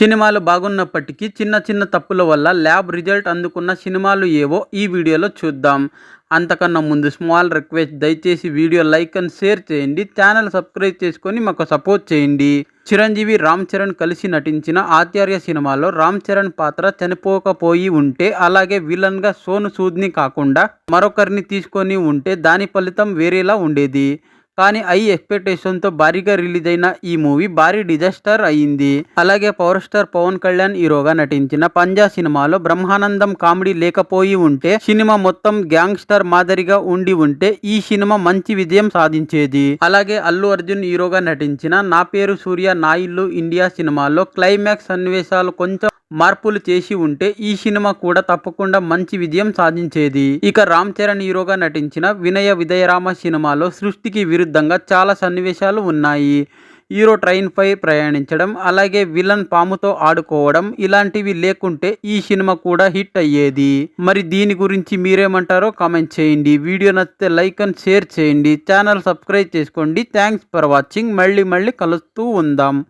సినిమాలు బాగున్నప్పటికీ చిన్న చిన్న తప్పుల వల్ల ల్యాబ్ రిజల్ట్ అందుకున్న సినిమాలు ఏవో ఈ వీడియోలో చూద్దాం. అంతకన్నా ముందు స్మాల్ రిక్వెస్ట్ దయచేసి వీడియో లైక్ అండ్ షేర్ చేయండి. ఛానల్ సబ్స్క్రైబ్ చేసుకొని మాకు సపోర్ట్ చేయండి. చిరంజీవి రామ్ చరణ్ కలిసి నటించిన ఆచార్య సినిమాలో రామ్ చరణ్ పాత్ర చనిపోకపోయి ఉంటే అలాగే విలన్గా సోను సూద్ని కాకుండా మరొకరిని తీసుకొని ఉంటే దాని ఫలితం వేరేలా ఉండేది. కానీ ఐ ఎక్స్పెక్టేషన్తో భారీగా రిలీజ్ అయిన ఈ మూవీ భారీ డిజాస్టర్ అయింది అలాగే పవర్ స్టార్ పవన్ కళ్యాణ్ హీరోగా నటించిన పంజా సినిమాలో బ్రహ్మానందం కామెడీ లేకపోయి ఉంటే సినిమా మొత్తం గ్యాంగ్స్టర్ మాదిరిగా ఉండి ఉంటే ఈ సినిమా మంచి విజయం సాధించేది. అలాగే అల్లు అర్జున్ హీరోగా నటించిన నా పేరు సూర్య నా ఇల్లు ఇండియా సినిమాలో క్లైమాక్స్ సన్నివేశాలు కొంచెం మార్పులు చేసి ఉంటే ఈ సినిమా కూడా తప్పకుండా మంచి విజయం సాధించేది. ఇక రామ్ చరణ్ హీరోగా నటించిన వినయ విదయరామ సినిమాలో సృష్టికి విరుద్ధంగా చాలా సన్నివేశాలు ఉన్నాయి. హీరో ట్రైన్పై ప్రయాణించడం అలాగే విలన్ పాముతో ఆడుకోవడం ఇలాంటివి లేకుంటే ఈ సినిమా కూడా హిట్ అయ్యేది. మరి దీని గురించి మీరేమంటారో కామెంట్ చేయండి. వీడియో నచ్చితే లైక్ అండ్ షేర్ చేయండి. ఛానల్ సబ్స్క్రైబ్ చేసుకోండి. Thanks for watching. మళ్ళీ మళ్ళీ కలుస్తూ ఉందాం.